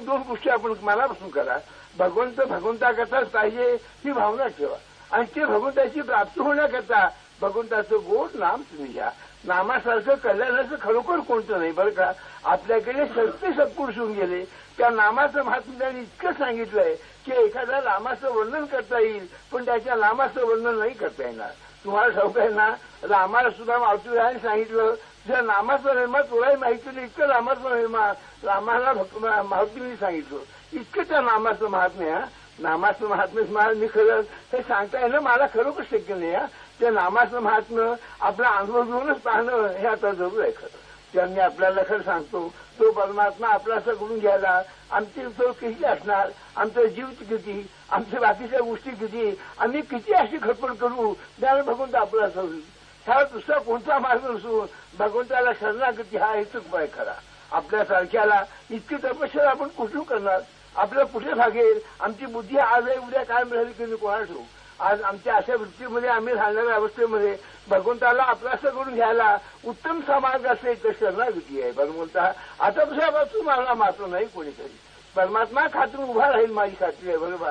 आपण दोन गोष्टी आपण मनापासून करा. भगवंत भगवंताकरताच पाहिजे ही भावना ठेवा. आणि ते भगवंताची प्राप्ती होण्याकरता भगवंताचं गोड नाम तुम्ही घ्या. नामासारखं कल्याणाचं खरोखर कोणतं नाही बरं का? आपल्याकडे सत्य सत्पुरुष होऊन गेले. त्या नामाचं महात्म्याने इतकं सांगितलंय की एखाद्या रामाचं वर्णन करता येईल पण त्याच्या नामाचं वर्णन नाही करता येणार. तुम्हाला ठाऊक आहे ना? रामाला सुद्धा मावतीरायाने सांगितलं जर नामाचं निर्माण तुलाही माहिती नाही इतकं रामाचं निर्माण रामाला मारुतीने सांगितलं. इतकं त्या नामाचं महात्म्य हा. नामाचं महात्म्य मला मी खरं हे सांगता येणं मला खरोखर शक्य नाही हा. त्या नामाचं महात्म्य आपला अनुभव घेऊनच पाहणं हे आता जरूर आहे खरं. त्यांनी आपल्याला खरं सांगतो तो परमात्मा आपला करून घ्यायला आमची तो किती असणार आमचा जीव किती आमच्या बाकीच्या गोष्टी किती आम्ही किती अशी खटपट करू त्याला भगवंत आपला होईल हा दुसरा कोणता मार्ग नसून भगवंताला शरणागती हा हेतूच उपाय खरा आपल्यासारख्याला इतकी तपश्चर्या आपण कुठून करणार? आपल्या कुठे भागेल? आमची बुद्धी आज आहे उद्या काय मिळाली की मी कोणा ठेवू आज आमच्या अशा वृत्तीमध्ये आम्ही राहणाऱ्या अवस्थेमध्ये भगवंताला आपलास करून घ्यायला उत्तम समाज असेल तर शरणागती आहे. भगवंता आता दुसऱ्या बाजू मला मात्र नाही कोणीतरी. परमात्मा खातून उभा राहील माझी खात्री आहे बरोबर?